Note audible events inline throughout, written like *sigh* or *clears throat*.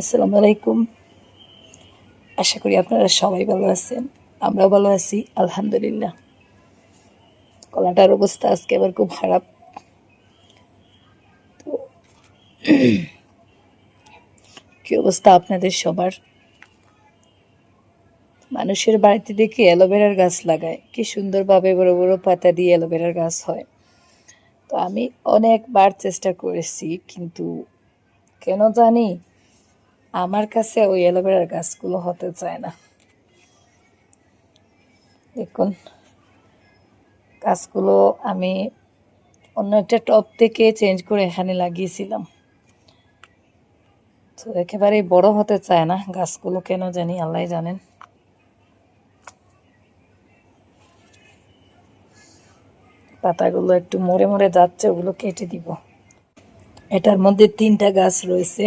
আসসালামু আলাইকুম। আশা করি আপনারা সবাই ভালো আছেন, আমরাও ভালো আছি, আলহামদুলিল্লাহ। কলাটার অবস্থা আজকে আবার খুব খারাপ। তো *clears throat* কি অবস্থা আপনাদের সবার? মানুষের বাড়িতে দেখি অ্যালোভেরার গাছ লাগায়। কি সুন্দরভাবে বড় বড় পাতা দিয়ে অ্যালোভেরার গাছ হয়। তো আমি অনেকবার চেষ্টা করেছি, কিন্তু কেন জানি আমার কাছে ওই অ্যালোভেরার গাছগুলো হতে চায় না। দেখুন, গাছগুলো আমি অন্য একটা টপ থেকে চেঞ্জ করে এখানে লাগিয়েছিলাম। তো একেবারেই বড় হতে চায় না গাছগুলো, কেন জানি আল্লাহ জানেন। পাতাগুলো একটু মরে মরে যাচ্ছে, ওগুলো কেটে দিব। এটার মধ্যে তিনটা গাছ রয়েছে।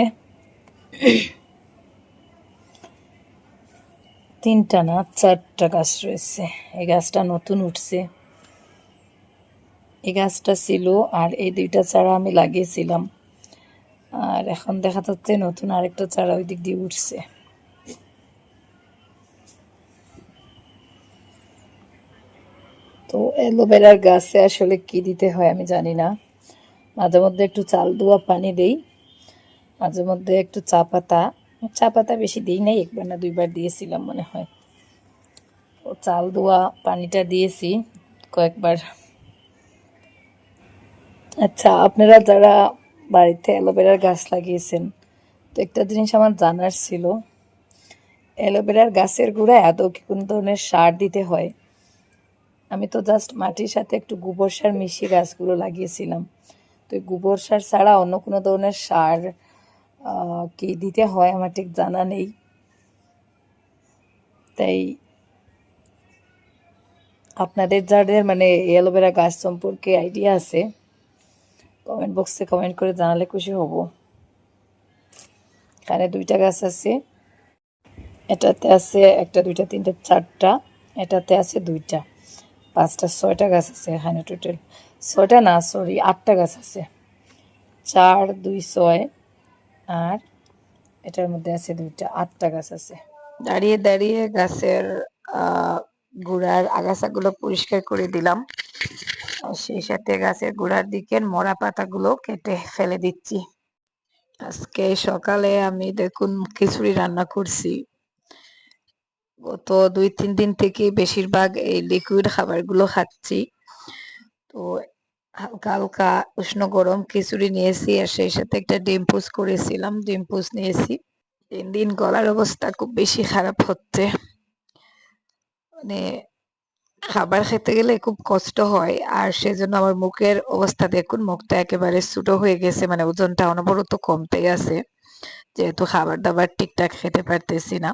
তিনটা না, চারটা গাছ রয়েছে। এই গাছটা নতুন উঠছে। এই গাছটা ছিল আর এই দুইটা চারা আমি লাগিয়েছিলাম। আর এখন দেখা যাচ্ছে নতুন আরেকটা চারা ওই দিক দিয়ে উঠছে। তো অ্যালোভেরার গাছে আসলে কি দিতে হয় আমি জানি না। মাঝে মধ্যে একটু চাল ধোয়া পানি দেই। মাঝে মধ্যে একটু চা পাতা। চা পাতা বেশি দিই নাই, একবার না দুইবার দিয়েছিলাম মনে হয়। ও চাল ধোয়া, পানিটা দিয়েছি কয়েকবার। আচ্ছা আপনারা যারা বাড়িতে অ্যালোভেরার গাছ লাগিয়েছেন, তো একটা জিনিস আমার জানার ছিল। অ্যালোভেরার গাছের গোড়ায় আদৌ কি কোনো ধরনের সার দিতে হয়? আমি তো জাস্ট মাটির সাথে একটু গোবর সার মিশিয়ে গাছগুলো লাগিয়েছিলাম। তো গোবর সার ছাড়া অন্য কোনো ধরনের সার কি দিতে হয় আমার ঠিক জানা নেই। তাই আপনাদের যাদের মানে অ্যালোভেরা গাছ সম্পর্কে আইডিয়া আছে কমেন্ট বক্সে কমেন্ট করে জানালে খুশি হব। এখানে দুইটা গাছ আছে, এটাতে আছে একটা, দুইটা, তিনটা, চারটা, এটাতে আছে দুইটা, পাঁচটা, ছয়টা গাছ আছে এখানে টোটাল ছয়টা না সরি আটটা গাছ আছে। চার, দুই, ছয় আর এটার মধ্যে আছে দুইটা, আটটা গাছ আছে। দাঁড়িয়ে দাঁড়িয়ে গাছের গোড়ার আগাছাগুলো পরিষ্কার করে দিলাম। সেই সাথে গাছের গোড়ার দিকের মরা পাতাগুলো কেটে ফেলে দিচ্ছি। আজকে সকালে আমি দেখুন খিচুড়ি রান্না করছি। গত দুই, তিন দিন থেকে বেশিরভাগ এই লিকুইড খাবারগুলো খাচ্ছি। তো হালকা হালকা উষ্ণ গরম খিচুড়ি নিয়েছি আর সেই সাথে একটা ডিম পোস করেছিলাম, ডিম পোস নিয়েছি। দিন দিন গলার অবস্থা খুব বেশি খারাপ হচ্ছে। মানে খাবার খেতে গেলে খুব কষ্ট হয় আর সেজন্য আমার মুখের অবস্থা দেখুন, মুখটা একেবারে ছোট হয়ে গেছে মানে ওজনটা অনবরত কমতে গেছে যেহেতু খাবার দাবার ঠিকঠাক খেতে পারতেছি না।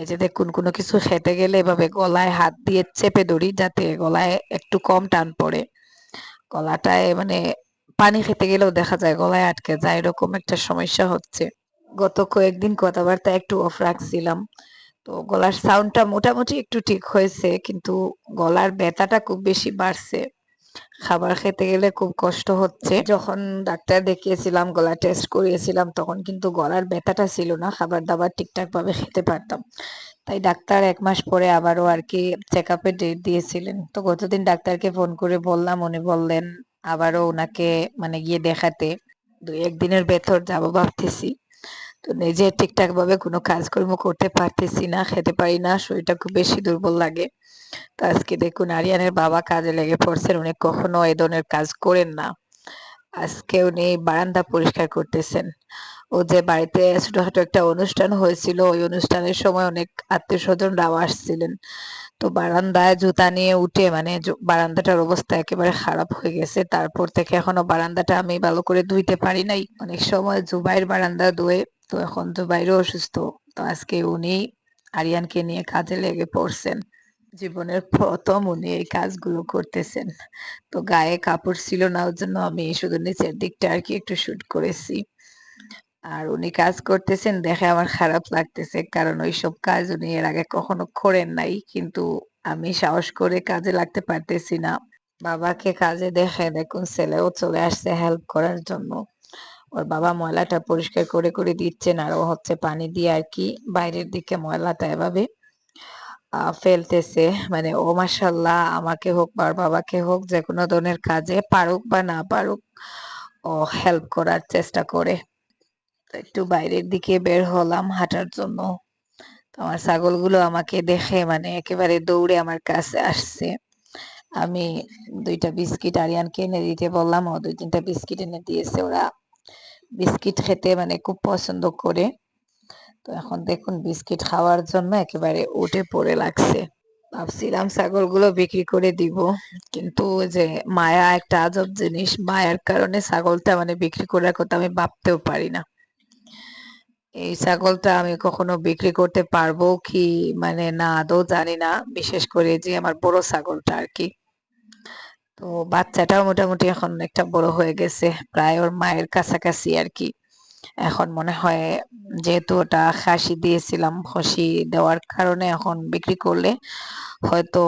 এই যে দেখুন, কোনো কিছু খেতে গেলে এভাবে গলায় হাত দিয়ে চেপে ধরি যাতে গলায় একটু কম টান পড়ে। গলাটায় মানে পানি খেতে গেলেও দেখা যায় গলায় আটকে যায়, এরকম একটা সমস্যা হচ্ছে। গত কয়েকদিন কথাবার্তা একটু অফ রাখছিলাম। তো গলার সাউন্ডটা মোটামুটি একটু ঠিক হয়েছে, কিন্তু গলার ব্যথাটা খুব বেশি বাড়ছে। খাবার খেতে গেলে খুব কষ্ট হচ্ছে। যখন ডাক্তার দেখিয়েছিলাম, গলা টেস্ট করিয়েছিলাম, তখন কিন্তু গলার ব্যথাটা ছিল না খাবার দাবার ঠিকঠাক ভাবে খেতে পারতাম। তাই ডাক্তার এক মাস পরে আবারও আর কি চেক আপের ডেট দিয়েছিলেন। তো গতদিন ডাক্তারকে ফোন করে বললাম, উনি বললেন, আবারও ওনাকে মানে গিয়ে দেখাতে। দুই একদিনের ভেতর যাব ভাবতেছি। তো নিজে ঠিকঠাক ভাবে কোনো কাজকর্ম করতে পারতেছি না, খেতে পারি না, শরীরটা খুব বেশি দুর্বল লাগে। তো আজকে দেখুন আরিয়ানের বাবা কাজে লেগে পড়ছেন, উনি কখনো এ ধরনের কাজ করেন না। আজকে উনি বারান্দা পরিষ্কার করতেছেন। ও যে বাড়িতে ছোটখাটো একটা অনুষ্ঠান হয়েছিল, ওই অনুষ্ঠানের সময় অনেক আত্মীয় স্বজনরাও আসছিলেন। তো বারান্দায় জুতা নিয়ে উঠে মানে বারান্দাটার অবস্থা একেবারে খারাপ হয়ে গেছে। তারপর থেকে এখনও বারান্দাটা আমি ভালো করে ধুইতে পারি নাই। অনেক সময় জুবাইয়ের বারান্দা ধুয়ে তো এখন জুবাইরও অসুস্থ। তো আজকে উনি আরিয়ানকে নিয়ে কাজে লেগে পড়ছেন। জীবনের প্রথম উনি এই কাজগুলো করতেছেন। তো গায়ে কাপড় ছিল না, ওর জন্য আমি শুধু নিচের দিকটা আর কি একটু শুট করেছি। আর উনি কাজ করতেছেন দেখে আমার খারাপ লাগতেছে, কারণ ওইসব কাজ উনি এর আগে কখনো করেন নাই। কিন্তু আমি সাহস করে কাজে লাগতে পারতেছি না। বাবাকে কাজে দেখে দেখুন, ছেলেও চলে আসছে হেল্প করার জন্য। ওর বাবা ময়লাটা পরিষ্কার করে করে দিচ্ছেন আর ও হচ্ছে পানি দিয়ে আর কি বাইরের দিকে ময়লাটা এভাবে ফেলতেছে। মানে ও মাসাল্লাহ আমাকে হোক বা বাবাকে হোক, যে কোনো ধরনের কাজে পারুক বা না পারুক, ও হেল্প করার চেষ্টা করে। একটু বাইরের দিকে বের হলাম হাঁটার জন্য। আমার ছাগলগুলো আমাকে দেখে মানে একেবারে দৌড়ে আমার কাছে আসছে। আমি দুইটা বিস্কিট আরিয়ানকে এনে দিতে বললাম, ও দুই তিনটা বিস্কিট এনে দিয়েছে ওরা। বিস্কিট খেতে মানে খুব পছন্দ করে। তো এখন দেখুন বিস্কিট খাওয়ার জন্য একেবারে উঠে পড়ে লাগছে। ভাবছিলাম ছাগলগুলো বিক্রি করে দিব, কিন্তু যে মায়া একটা আজব জিনিস, মায়ার কারণে ছাগলটা মানে বিক্রি করার কথা আমি ভাবতেও পারি না। এই ছাগলটা আমি কখনো বিক্রি করতে পারব কি মানে না, আদৌ জানি না। বিশেষ করে যে আমার বড় ছাগলটা আর কি। তো বাচ্চাটাও মোটামুটি এখন একটা বড় হয়ে গেছে। প্রায় ওর মায়ের কাছাকাছি আর কি। এখন মনে হয় যেহেতু ওটা খাসি দিয়েছিলাম, খাসি দেওয়ার কারণে এখন বিক্রি করলে হয়তো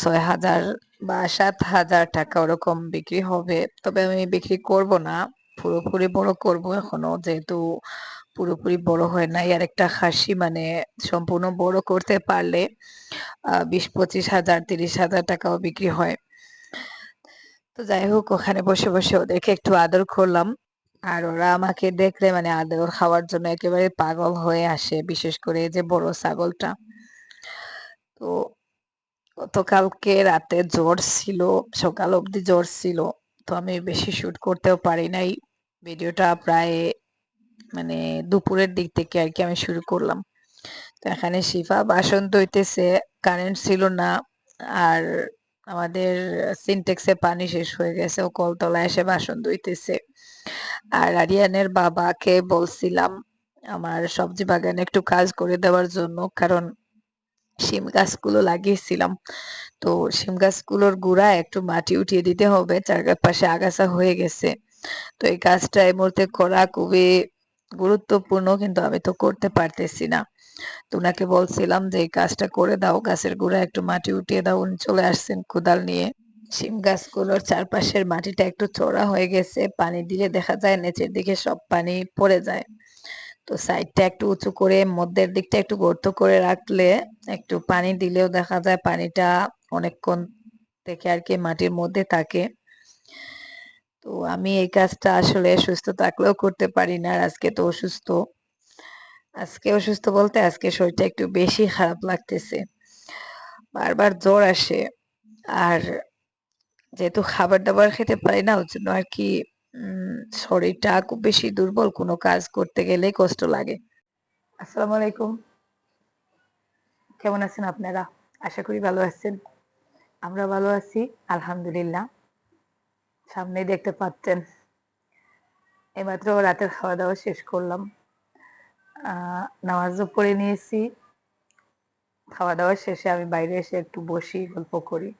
ছয় হাজার বা সাত হাজার টাকা ওরকম বিক্রি হবে। তবে আমি বিক্রি করব না, পুরোপুরি বড় করব এখনও। যেহেতু পুরোপুরি বড় হয় নাই, আর একটা খাসি মানে সম্পূর্ণ বড় করতে পারলে বিশ, পঁচিশ হাজার, তিরিশ হাজার টাকাও বিক্রি হয়। তো যাই হোক, ওখানে বসে বসে ওদেরকে একটু আদর করলাম। আর ওরা আমাকে দেখলে মানে আদর খাওয়ার জন্য একেবারে পাগল হয়ে আসে, বিশেষ করে যে বড় ছাগলটা। তো গতকালকে রাতে জ্বর ছিল, সকাল অবধি জ্বর ছিল, তো আমি বেশি শুট করতেও পারি নাই। ভিডিওটা প্রায় মানে দুপুরের দিক থেকে আর কি আমি শুরু করলাম। তো এখানে শিফা বাসন ধুইতেছে, কারেন্ট ছিল না। আর আমাদের সিনটেক্সে পানি শেষ হয়ে গেছে, ও কলতলায় এসে বাসন ধুইতেছে আর আরিয়ানের বাবাকে বলছিলাম, আমার সবজি বাগানে একটু কাজ করে দেওয়ার জন্য, কারণ শিম গাছগুলো লাগিয়েছিলাম। তো শিম গাছগুলোর গোড়ায় একটু মাটি উঠিয়ে দিতে হবে, চারপাশে আগাছা হয়ে গেছে। তো এই কাজটা এই মুহূর্তে করা খুবই গুরুত্বপূর্ণ, কিন্তু আমি তো করতে পারতেছি না। তো উনাকে বলছিলাম যে, এই কাজটা করে দাও, গাছের গোড়ায় একটু মাটি উঠিয়ে দাও। উনি চলে আসছেন কোদাল নিয়ে। শিম গাছগুলোর চারপাশের মাটিটা একটু চড়া হয়ে গেছে, পানি দিলে দেখা যায় নিচের দিকে সব পানি পড়ে যায়। তো সাইডটা একটু উঁচু করে, মধ্যের দিকটা একটু গর্ত করে রাখলে একটু পানি দিলেও দেখা যায় পানিটা অনেকক্ষণ থেকে আর কি মাটির মধ্যে থাকে। তো আমি এই কাজটা আসলে সুস্থ থাকলেও করতে পারি না আজকে তো অসুস্থ। আজকে অসুস্থ বলতে আজকে শরীরটা একটু বেশি খারাপ লাগতেছে। বারবার জ্বর আসে। আর যেহেতু খাবার দাবার খেতে পারি না ওই জন্য আর কি শরীরটা খুব বেশি দুর্বল, কোনো কাজ করতে গেলেই কষ্ট লাগে। আসসালামু আলাইকুম। কেমন আছেন আপনারা? আশা করি ভালো আছেন। আমরা ভালো আছি, আলহামদুলিল্লাহ। সামনেই দেখতে পাচ্ছেন। এইমাত্র রাতের খাওয়া দাওয়া শেষ করলাম। নামাজও পড়ে নিয়েছি। খাওয়া দাওয়া শেষে আমি বাইরে এসে একটু বসি, গল্প করি।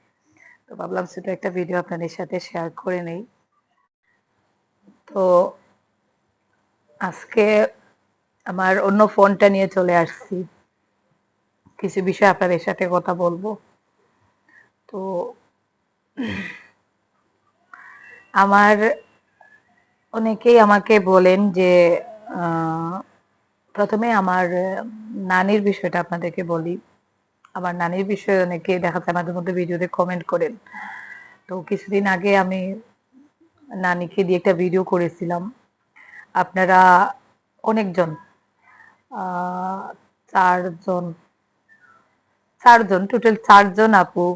তো ভাবলাম ছোট একটা ভিডিও আপনাদের সাথে শেয়ার করে নেই। তো আজকে আমার অন্য ফোনটা নিয়ে চলে আসছি। কিছু বিষয় আপনাদের সাথে কথা বলব। তো আমার অনেকেই আমাকে বলেন যে প্রথমে আমার নানির বিষয়টা আপনাদেরকে বলি। আমার নানির বিষয়ে অনেকে দেখা যায় মাঝে মধ্যে ভিডিওতে কমেন্ট করেন। তো কিছুদিন আগে আমি নানিকে দিয়ে একটা ভিডিও করেছিলাম। আপনারা অনেকজন চারজন চারজন টোটাল চারজন আপু,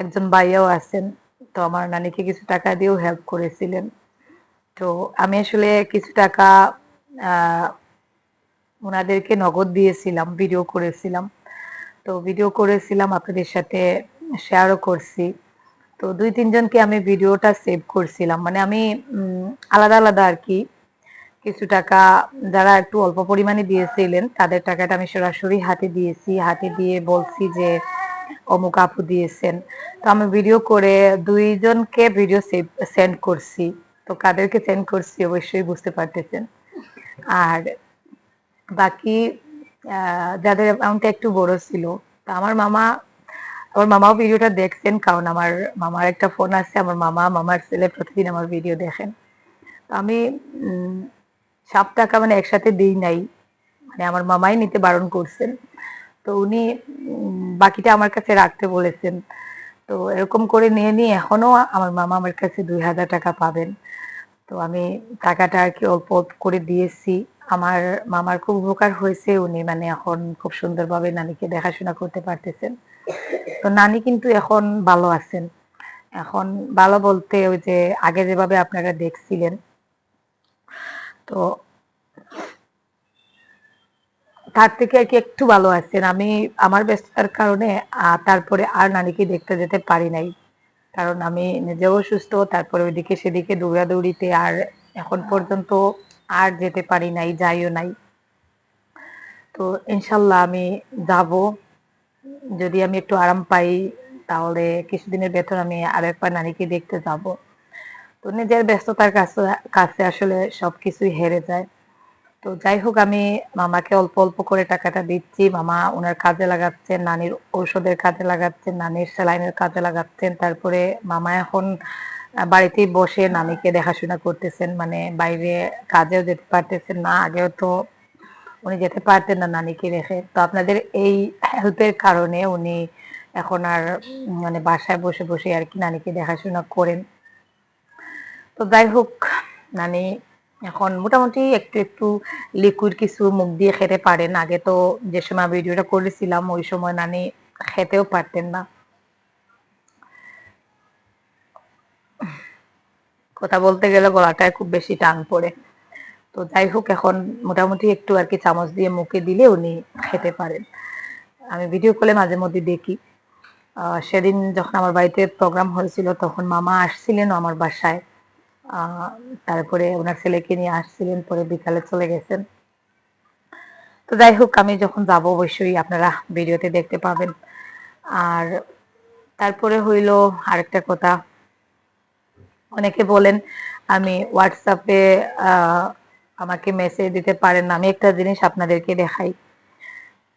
একজন ভাইয়াও আছেন। তো আমার নানিকে কিছু টাকা দিয়েও হেল্প করেছিলেন। তো আমি আসলে কিছু টাকা ওনাদেরকে নগদ দিয়েছিলাম ভিডিও করেছিলাম। তো ভিডিও করেছিলাম, আপনাদের সাথে শেয়ারও করছি। তো দুই, তিনজনকে আমি ভিডিওটা সেভ করছিলাম। মানে আমি আলাদা আলাদা আর কি। কিছু টাকা যারা একটু অল্প পরিমাণে দিয়েছিলেন, তাদের টাকাটা আমি সরাসরি হাতে দিয়েছি। হাতে দিয়ে বলছি যে, অমুক আপু দিয়েছেন। তো আমি ভিডিও করে দুইজনকে ভিডিও সেন্ড করছি। তো কাদেরকে সেন্ড করছি, অবশ্যই বুঝতে পারতেছেন। আর বাকি যাদের অ্যামাউন্টটা একটু বড় ছিল। তা আমার মামা, আমার মামাও ভিডিওটা দেখছেন, কারণ আমার মামার একটা ফোন আছে, আমার মামা, মামার ছেলে প্রতিদিন আমার ভিডিও দেখেন। তো আমি সব টাকা মানে একসাথে দিই নাই। মানে আমার মামাই নিতে বারণ করছেন। তো উনি বাকিটা আমার কাছে রাখতে বলেছেন। তো এরকম করে নিয়ে নিয়ে এখনও আমার মামা আমার কাছে দুই হাজার টাকা পাবেন। তো আমি টাকাটা আর কি অল্প করে দিয়েছি। আমার মামার খুব উপকার হয়েছে। উনি মানে এখন খুব সুন্দরভাবে নানিকে দেখাশোনা করতে পারতেছেন। তো নানি কিন্তু এখন ভালো আছেন। এখন ভালো বলতে ওই যে আগে যেভাবে আপনারা দেখছিলেন, তো তার থেকে আর কি একটু ভালো আছেন। আমি, আমার ব্যস্ততার কারণে তারপরে আর নানিকে দেখতে যেতে পারি নাই। কারণ আমি নিজেও সুস্থ তারপরে ওইদিকে সেদিকে দৌড়াদৌড়িতে আর এখন পর্যন্ত আর যেতে পারি নাই, যাইও নাই। তো ইনশাল্লাহ আমি যাব। যদি আমি একটু আরাম পাই, তাহলে কিছুদিনের ভেতর আমি আর একবার নানিকে দেখতে যাব। তো নিজের ব্যস্ততার কাছে কাছে আসলে সবকিছুই হেরে যায়। তো যাই হোক, আমি মামাকে অল্প অল্প করে টাকাটা দিচ্ছি। মামা ওনার কাজে লাগাচ্ছেন, নানির ঔষধের কাজে লাগাচ্ছেন, নানির স্যালাইনের কাজে লাগাচ্ছেন। তারপরে মামা এখন বাড়িতেই বসে নানিকে দেখাশোনা করতেছেন মানে বাইরে কাজেও যেতে পারতেছেন না, আগেও তো উনি যেতে পারতেন না নানিকে রেখে তো আপনাদের এই হেল্পের কারণে উনি এখন আর মানে বাসায় বসে বসে আর কি নানিকে দেখাশোনা করেন। তো যাই হোক, নানি এখন মোটামুটি একটু একটু লিকুইড কিছু মুখ দিয়ে খেতে পারেন। আগে তো যে সময় ভিডিওটা করেছিলাম, ওই সময় নানি খেতেও পারতেন না। কথা বলতে গেলে গলাটায় খুব বেশি টান পড়ে। তো যাই হোক, এখন মোটামুটি একটু আর কি চামচ দিয়ে মুখে দিলে উনি খেতে পারেন। আমি ভিডিও কলে মাঝে মধ্যে দেখি। সেদিন যখন আমার বাড়িতে প্রোগ্রাম হয়েছিল, তখন মামা আসছিলেন আমার বাসায়। তারপরে ওনার ছেলেকে নিয়ে আসছিলেন, পরে বিকালে চলে গেছেন। তো যাই হোক, আমি যখন যাব অবশ্যই আপনারা ভিডিওতে দেখতে পাবেন। আর তারপরে হইল আরেকটা কথা। অনেকে বলেন, আমি হোয়াটসঅ্যাপে আমাকে মেসেজ দিতে পারেন আমি একটা জিনিস আপনাদেরকে দেখাই।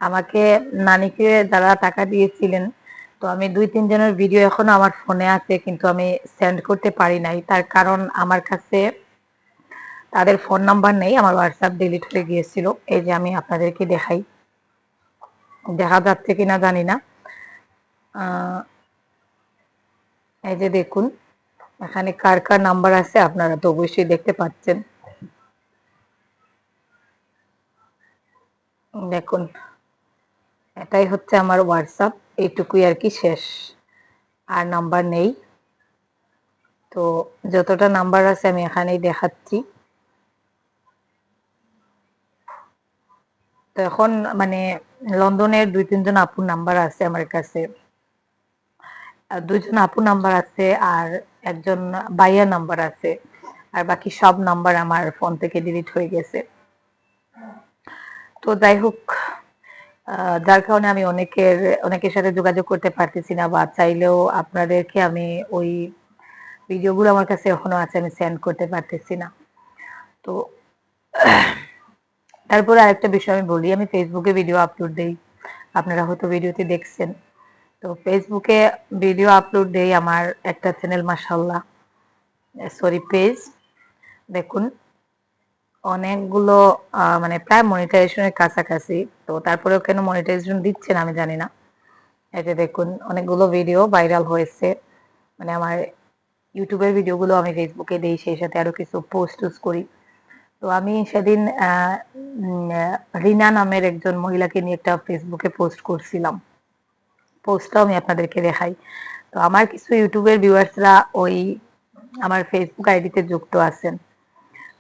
আমাকে নানিকে যারা টাকা দিয়েছিলেন, তো আমি দুই তিনজনের ভিডিও এখনও আমার ফোনে আছে, কিন্তু আমি সেন্ড করতে পারি নাই। তার কারণ আমার কাছে তাদের ফোন নাম্বার নেই, আমার হোয়াটসঅ্যাপ ডিলিট হয়ে গিয়েছিল। এই যে আমি আপনাদেরকে দেখাই। দেখা যাচ্ছে কিনা জানি না। এই যে দেখুন। এখানে কার কার নাম্বার আছে আপনারা তো অবশ্যই দেখতে পাচ্ছেন। দেখুন, এটাই হচ্ছে আমার হোয়াটসঅ্যাপ এইটুকুই আর কি শেষ। আর নাম্বার নেই। তো যতটা নাম্বার আছে আমি এখানেই দেখাচ্ছি। তো এখন মানে লন্ডনের দুই তিনজন আপুর নাম্বার আছে আমার কাছে। আর দুইজন আপু নাম্বার আছে আর একজন ভাইয়া নাম্বার আছে। আর বাকি সব নাম্বার আমার ফোন থেকে ডিলিট হয়ে গেছে। তো যাই হোক যার কারণে আমি অনেকের অনেকের সাথে যোগাযোগ করতে পারতেছি না বা চাইলেও আপনাদেরকে আমি ওই ভিডিওগুলো আমার কাছে এখনও আছে, আমি সেন্ড করতে পারতেছি না। তো তারপরে আরেকটা বিষয় আমি বলি, আমি ফেসবুকে ভিডিও আপলোড দিই। আপনারা হয়তো ভিডিওতে দেখছেন। তো ফেসবুকে ভিডিও আপলোড দেই আমার একটা চ্যানেল মাসাল্লাহ সরি পেজ দেখুন, অনেকগুলো মানে প্রায় মনিটাইজেশনের কাছাকাছি। তো তারপরেও কেন মনিটাইজেশন দিচ্ছেন আমি জানি না। যে দেখুন, অনেকগুলো ভিডিও ভাইরাল হয়েছে। মানে আমার ইউটিউবের ভিডিওগুলো আমি ফেসবুকে দিই, সেই সাথে আরও কিছু পোস্ট টুস করি। তো আমি সেদিন রিনা নামের একজন মহিলাকে নিয়ে একটা ফেসবুকে পোস্ট করছিলাম। পোস্টটাও আমি আপনাদেরকে দেখাই। তো আমার কিছু ইউটিউবের ভিউয়ার্সরা ওই আমার ফেসবুক আইডিতে যুক্ত আছেন।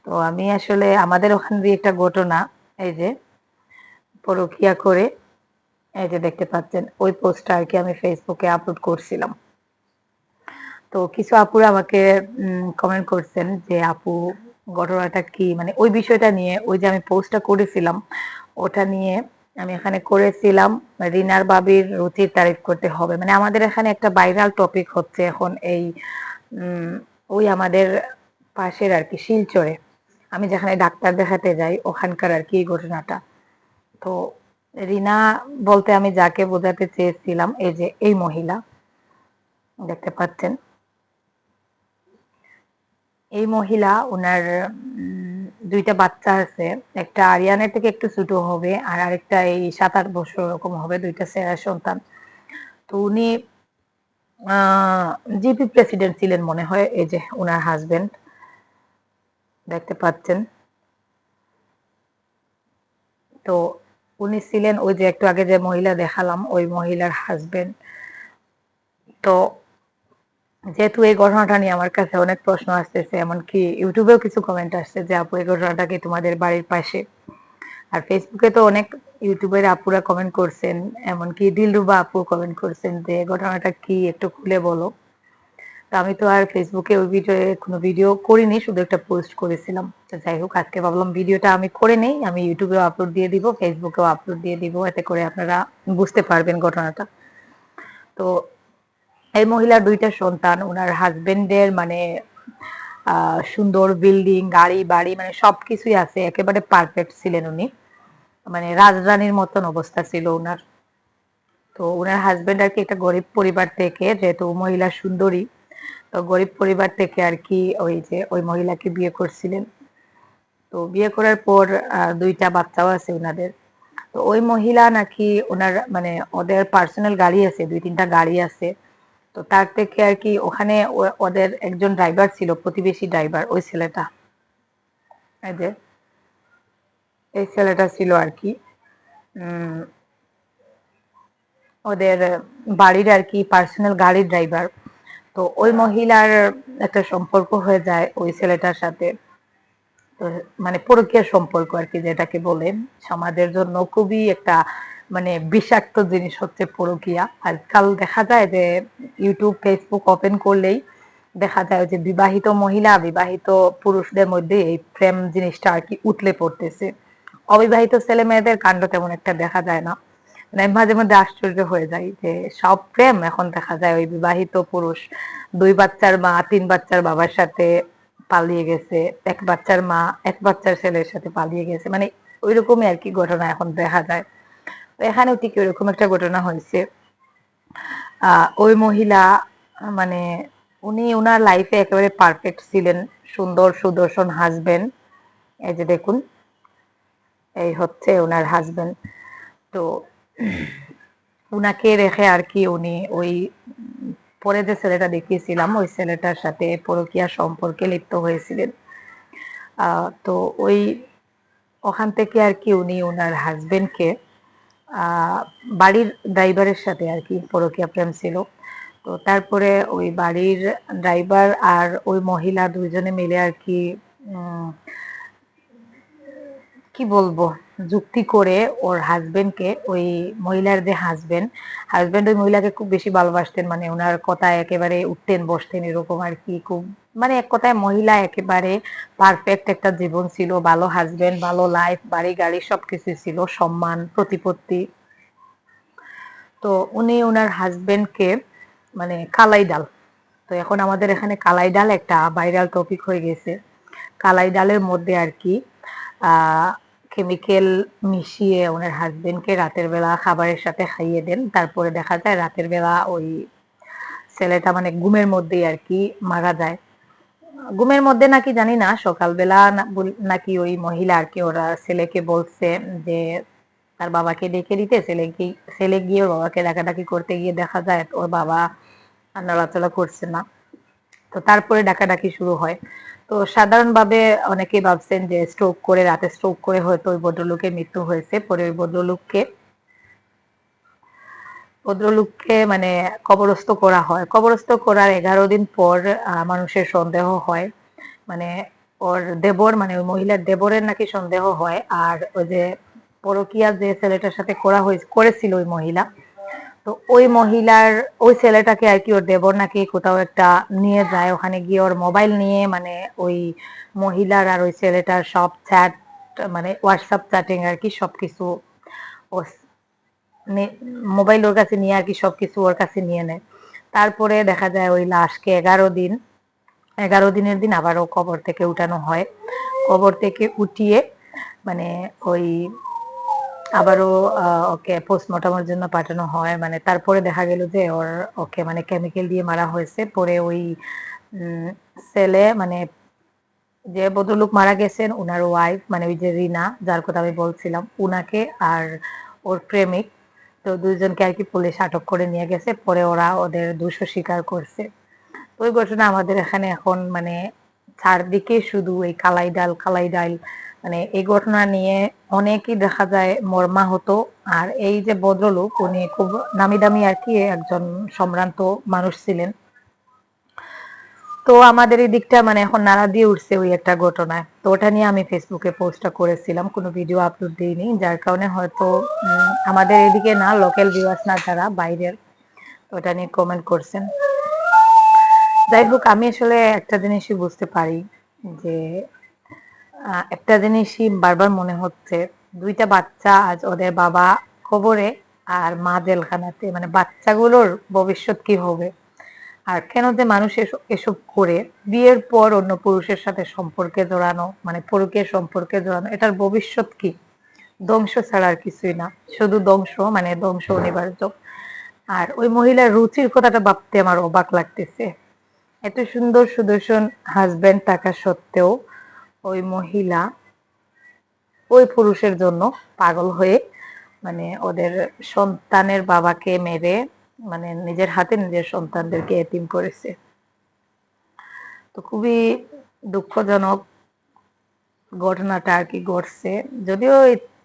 তো আমি আসলে আমাদের ওখান দিয়ে একটা ঘটনা, এই যে পরকিয়া করে, এই যে দেখতে পাচ্ছেন, ওই পোস্টটা আর কি আমি ফেসবুকে আপলোড করছিলাম। তো কিছু আপুরা আমাকে কমেন্ট করছেন যে, আপু, ঘটনাটা কি? মানে ওই বিষয়টা নিয়ে, ওই যে আমি পোস্টটা করেছিলাম, ওটা নিয়ে আমি এখানে করেছিলাম, রিনার বাবির রুচির তারিফ করতে হবে। মানে আমাদের এখানে একটা ভাইরাল টপিক হচ্ছে এখন এই ওই আমাদের পাশের আর কি, শিলচরে। আমি যেখানে ডাক্তার দেখাতে যাই, ওখানকার আর কি ঘটনাটা। তো রিনা বলতে আমি যাকে বোঝাতে চেয়েছিলাম, এই যে এই মহিলা, দেখতে পাচ্ছেন। এই মহিলা ওনার দুইটা বাচ্চা আছে, একটা আরিয়ানের থেকে একটু ছোট হবে আর আরেকটা এই সাত আট বছর ওরকম হবে, দুইটা সেরা সন্তান। তো উনি জিপি প্রেসিডেন্ট ছিলেন মনে হয়, এই যে ওনার হাজবেন্ড। দেখতে পাচ্ছেন। তো উনি ছিলেন ওই যে একটু আগে যে মহিলা দেখালাম, ওই মহিলার হাজবেন্ড। তো যেহেতু এই ঘটনাটা নিয়ে আমার কাছে অনেক প্রশ্ন আসতেছে, এমনকি ইউটিউবেও কিছু কমেন্ট আসছে যে, আপু, এই ঘটনাটা কি তোমাদের বাড়ির পাশে? আর ফেসবুকে তো অনেক ইউটিউবের আপুরা কমেন্ট করছেন, এমনকি দিলরুবা আপু কমেন্ট করছেন যে ঘটনাটা কি? একটু খুলে বলো। তো আমি তো আর ফেসবুকে ওই ভিডিও কোনো ভিডিও করিনি, শুধু একটা পোস্ট করেছিলাম। তো যাই হোক, আজকে ভাবলাম ভিডিওটা আমি করে নেই, আমি ইউটিউবেও আপলোড দিয়ে দিব ফেসবুকেও আপলোড দিয়ে দিব, এতে করে আপনারা বুঝতে পারবেন ঘটনাটা। তো এই মহিলার দুইটা সন্তান ওনার হাজবেন্ডের মানে সুন্দর বিল্ডিং গাড়ি, বাড়ি মানে সবকিছুই আছে, একেবারে পারফেক্ট ছিলেন উনি। মানে রাজরানীর মতন অবস্থা ছিল ওনার তো ওনার হাজবেন্ড আর কি একটা গরিব পরিবার থেকে, যেহেতু মহিলা সুন্দরী, তো গরিব পরিবার থেকে আর কি ওই যে, ওই মহিলাকে বিয়ে করছিলেন। তো বিয়ে করার পর দুইটা বাচ্চাও আছে ওনাদের তো ওই মহিলা নাকি ওনার মানে ওদের পার্সোনাল গাড়ি আছে, দুই তিনটা গাড়ি আছে। তো তার থেকে আর কি ওখানে ওদের একজন ড্রাইভার ছিল, প্রতিবেশী ড্রাইভার ওই ছেলেটা। এই যে, এই ছেলেটা ছিল আর কি। ওদের বাড়ির আর কি পার্সোনাল গাড়ির ড্রাইভার তো ওই মহিলার একটা সম্পর্ক হয়ে যায় ওই ছেলেটার সাথে। মানে পরকীয়া সম্পর্ক আর কি, যেটাকে বলে। সমাজের জন্য খুবই একটা মানে বিষাক্ত জিনিস হচ্ছে পরকীয়া। আজকাল দেখা যায় যে ইউটিউব ফেসবুক ওপেন করলেই দেখা যায় যে বিবাহিত মহিলা, বিবাহিত পুরুষদের মধ্যে এই প্রেম জিনিসটা আর কি উতলে পড়তেছে। অবিবাহিত ছেলে মেয়েদের কাণ্ড তেমন একটা দেখা যায় না। মানে আমি মাঝে মধ্যে আশ্চর্য হয়ে যাই যে সব প্রেম এখন দেখা যায় ওই বিবাহিত পুরুষ, দুই বাচ্চার মা, তিন বাচ্চার বাবার সাথে পালিয়ে গেছে, এক বাচ্চার মা, এক বাচ্চার ছেলের সাথে পালিয়ে গেছে। মানে ওই রকমই আর কি ঘটনা এখন দেখা যায়। তো এখানেও ঠিক ওইরকম একটা ঘটনা হয়েছে ওই মহিলা মানে উনি ওনার লাইফে একেবারে পারফেক্ট ছিলেন, সুন্দর সুদর্শন হাজবেন্ড এই যে দেখুন, এই হচ্ছে ওনার হাজবেন্ড তো উনাকে রেখে আর কি উনি ওই, পরে যে ছেলেটা দেখিয়েছিলাম, ওই ছেলেটার সাথে পরকীয়া সম্পর্কে লিপ্ত হয়েছিলেন তো ওই ওখান থেকে আর কি উনি ওনার হাজবেন্ডকে বাড়ির ড্রাইভারের সাথে আর কি, পরকীয়া প্রেম ছিল। তো তারপরে ওই বাড়ির ড্রাইভার আর ওই মহিলা দুইজনে মিলে আর কি কি বলব? যুক্তি করে ওর হাজবেন্ডকে ওই মহিলার যে হাজবেন্ড হাজবেন্ড ওই মহিলাকে খুব বেশি ভালোবাসতেন মানে ওনার কথায় একেবারে উঠতেন, বসতেন, এরকম আর কি, খুব মানে এক কথায় মহিলা একেবারে পারফেক্ট একটা জীবন ছিল, ভালো হাজবেন্ড ভালো লাইফ বাড়ি গাড়ি সবকিছু ছিল, সম্মান, প্রতিপত্তি। তো উনি ওনার হাজবেন্ডকে মানে কালাই ডাল। তো এখন আমাদের এখানে কালাই ডাল একটা ভাইরাল টপিক হয়ে গেছে। কালাই ডালের মধ্যে আর কি কেমিক্যাল মিশিয়ে ওনার হাজবেন্ডকে রাতের বেলা খাবারের সাথে খাইয়ে দেন। তারপরে দেখা যায় রাতের বেলা ওই ছেলেটা মানে ঘুমের মধ্যেই আর কি মারা যায়। ঘুমের মধ্যে নাকি জানি না, সকালবেলা নাকি ওই মহিলা আর কি ওরা ছেলেকে বলছে যে, তার বাবাকে ডেকে দিতে। ছেলে ছেলে গিয়ে ওর বাবাকে ডাকাডাকি করতে গিয়ে দেখা যায় ওর বাবা নড়াচড়া করছে না। তো তারপরে ডাকাডাকি শুরু হয়। তো সাধারণভাবে অনেকে ভাবছেন যে স্ট্রোক করে, রাতে স্ট্রোক করে হয়তো ওই ভদ্রলোকের মৃত্যু হয়েছে, পরে ওই ভদ্রলোককে ভদ্রলোককে মানে কবরস্থ করা হয়। কবরস্থ করার এগারো দিন পর মানুষের সন্দেহ হয়। মানে ওর দেবর মানে ওই মহিলার দেবরের নাকি সন্দেহ হয়। আর ওই যে পরকিয়া যে ছেলেটার সাথে করা হয়েছে, করেছিল ওই মহিলা তো ওই মহিলার, ওই ছেলেটাকে আর কি ওর দেবর নাকি কোথাও একটা নিয়ে যায়। ওখানে গিয়ে ওর মোবাইল নিয়ে মানে ওই মহিলার আর ওই ছেলেটার সব চ্যাট মানে হোয়াটসঅ্যাপ চ্যাটিং আর কি সবকিছু মোবাইল ওর কাছে নিয়ে আর কি সবকিছু ওর কাছে নিয়ে নেয়। তারপরে দেখা যায় ওই লাশকে এগারো দিন, এগারো দিনের দিন আবারও কবর থেকে উঠানো হয়। কবর থেকে উঠিয়ে মানে ওই আবারও ওকে পোস্টমর্টমের জন্য পাঠানো হয়। মানে তারপরে দেখা গেল যে ওর, ওকে মানে কেমিক্যাল দিয়ে মারা হয়েছে। পরে ওই ছেলে মানে যে ভদ্রলোক মারা গেছেন ওনার ওয়াইফ মানে ওই যে রিনা, যার কথা আমি বলছিলাম, উনাকে আর ওর প্রেমিক, তো দুইজনকে আর কি পুলিশ আটক করে নিয়ে গেছে। পরে ওরা ওদের দোষ স্বীকার করছে। ওই ঘটনা আমাদের এখানে এখন মানে চারদিকে শুধু এই কালাই ডাল কালাই ডাল মানে এই ঘটনা নিয়ে অনেকই দেখা যায় মর্মাহত। আর এই যে ভদ্রলোক, উনি খুব নামি দামি আর কি একজন সম্ভ্রান্ত মানুষ ছিলেন। তো আমাদের এই দিকটা মানে এখন নাড়া দিয়ে উঠছে ওই একটা ঘটনায়। তো ওটা নিয়ে আমি ফেসবুকে পোস্টটা করেছিলাম, কোনো ভিডিও আপলোড দিইনি। যার কারণে হয়তো আমাদের এদিকে না লোকাল ভিউয়ার্স না যারা, বাইরের ওটা নিয়ে কমেন্ট করছেন। যাই হোক, আমি আসলে একটা জিনিসই বুঝতে পারি যে একটা জিনিসই বারবার মনে হচ্ছে, দুইটা বাচ্চা আজ ওদের বাবা খবরে আর মা জেলখানাতে মানে বাচ্চাগুলোর ভবিষ্যৎ কি হবে? আর কেন যে মানুষ এসব করে? বিয়ের পর অন্য পুরুষের সাথে সম্পর্কে জড়ানো মানে পরকের সম্পর্কে জড়ানো, এটার ভবিষ্যৎ কি? ধ্বংস ছাড়া আর কিছুই না, শুধু ধ্বংস মানে ধ্বংস অনিবার্য। আর ওই মহিলার রুচির কথাটা ভাবতে আমার অবাক লাগতেছে। এত সুন্দর সুদর্শন হাজবেন্ড থাকা সত্ত্বেও ওই মহিলা ওই পুরুষের জন্য পাগল হয়ে মানে ওদের সন্তানের বাবাকে মেরে মানে নিজের হাতে নিজের সন্তানদেরকে এতিম করেছে। তো খুবই দুঃখজনক ঘটনাটা আর কি ঘটছে। যদিও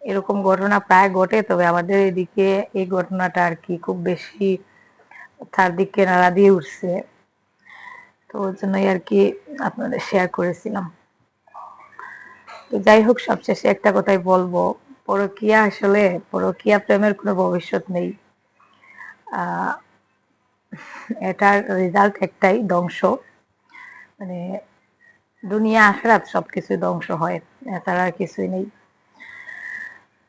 এরকম ঘটনা প্রায় ঘটে, তবে আমাদের এদিকে এই ঘটনাটা আর কি খুব বেশি চারদিকে নাড়া দিয়ে উঠছে। তো ওই জন্যই আর কি আপনাদের শেয়ার করেছিলাম। তো যাই হোক, সবশেষে একটা কথাই বলব। পরকিয়া আসলে পরকিয়া প্রেমের কোনো ভবিষ্যৎ নেই। এটার রেজাল্ট একটাই, ধ্বংস। মানে দুনিয়া, আখরাত সবকিছু ধ্বংস হয়, এছাড়া আর কিছুই নেই।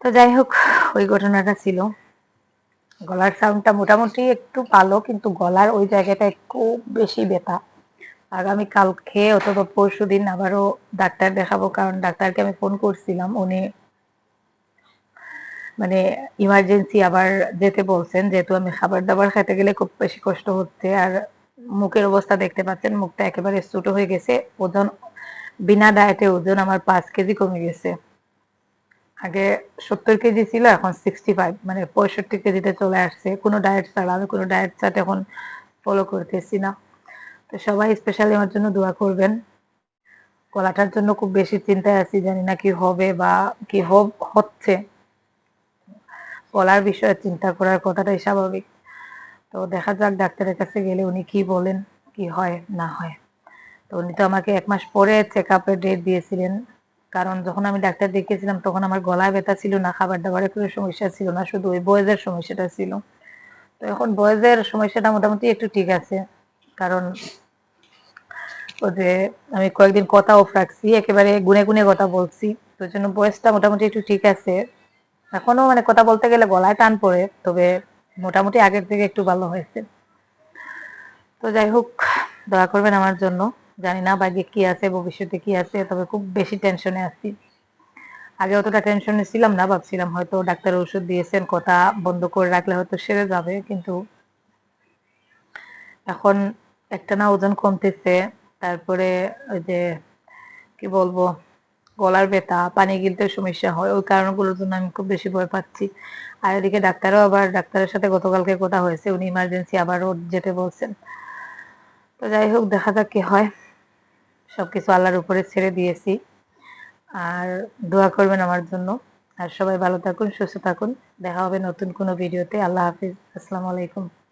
তো যাই হোক, ওই ঘটনাটা ছিল। গলার সাউন্ডটা মোটামুটি একটু ভালো, কিন্তু গলার ওই জায়গাটা খুব বেশি ব্যথা। আগামী কালকে অথবা পরশু দিন আবারও ডাক্তার দেখাবো, কারণ ডাক্তারকে আমি ফোন করছিলাম। উনি মানে ইমার্জেন্সি আবার যেতে বলছেন, যেহেতু আমি খাবার দাবার খেতে গেলে খুব বেশি কষ্ট হচ্ছে। আর মুখের অবস্থা দেখতে পাচ্ছেন, মুখটা একেবারে ছোট হয়ে গেছে। ওজন, বিনা ডায়েটে ওজন আমার পাঁচ কেজি কমে গেছে। আগে সত্তর কেজি ছিল, এখন সিক্সটি ফাইভ মানে পঁয়ষট্টি কেজিতে চলে আসছে। কোনো ডায়েট ছাড়া, আমি কোনো ডায়েট চার্ট এখন ফলো করতেছি না। তো সবাই স্পেশালি আমার জন্য দোয়া করবেন। গলাটার জন্য খুব বেশি চিন্তায় আছি, জানি না কি হবে বা কি হচ্ছে। গলার বিষয়ে চিন্তা করার কথাটাই স্বাভাবিক। তো দেখা যাক ডাক্তারের কাছে গেলে উনি কি বলেন, কি হয়, না হয়। তো উনি তো আমাকে এক মাস পরে চেক আপের ডেট দিয়েছিলেন। কারণ যখন আমি ডাক্তার দেখিয়েছিলাম, তখন আমার গলায় ব্যথা ছিল না খাবার দাবারের কোনো সমস্যা ছিল না, শুধু ওই বয়েজের সমস্যাটা ছিল। তো এখন বয়েজের সমস্যাটা মোটামুটি একটু ঠিক আছে। কারণ ও যে আমি কয়েকদিন কথা অফ রাখছি, একেবারে গুনে গুনে কথা বলছি। তো জন্য বয়সটা মোটামুটি একটু ঠিক আছে। এখনও মানে কথা বলতে গেলে গলায় টান পড়ে, তবে মোটামুটি আগের থেকে একটু ভালো হয়েছে। তো যাই হোক, দয়া করবেন আমার জন্য। জানি না বাইরে কি আছে, ভবিষ্যতে কি আছে, তবে খুব বেশি টেনশনে আছি। আগে অতটা টেনশনে ছিলাম না, ভাবছিলাম হয়তো ডাক্তার ওষুধ দিয়েছেন, কথা বন্ধ করে রাখলে হয়তো সেরে যাবে, কিন্তু এখন একটা না ওজন কমতেছে, তারপরে ওই যে, কি বলব, গলার ব্যথা, পানি গিলতে সমস্যা হয়, ওই কারণগুলোর জন্য আমি খুব বেশি ভয় পাচ্ছি। আর এদিকে ডাক্তারও আবার, ডাক্তারের সাথে গতকালকে কথা হয়েছে, উনি ইমার্জেন্সি আবারও যেতে বলছেন। তো যাই হোক, দেখা যাক কি হয়। সবকিছু আল্লাহর উপরে ছেড়ে দিয়েছি। আর দোয়া করবেন আমার জন্য। আর সবাই ভালো থাকুন, সুস্থ থাকুন। দেখা হবে নতুন কোনো ভিডিওতে। আল্লাহ হাফিজ। আসসালামু আলাইকুম।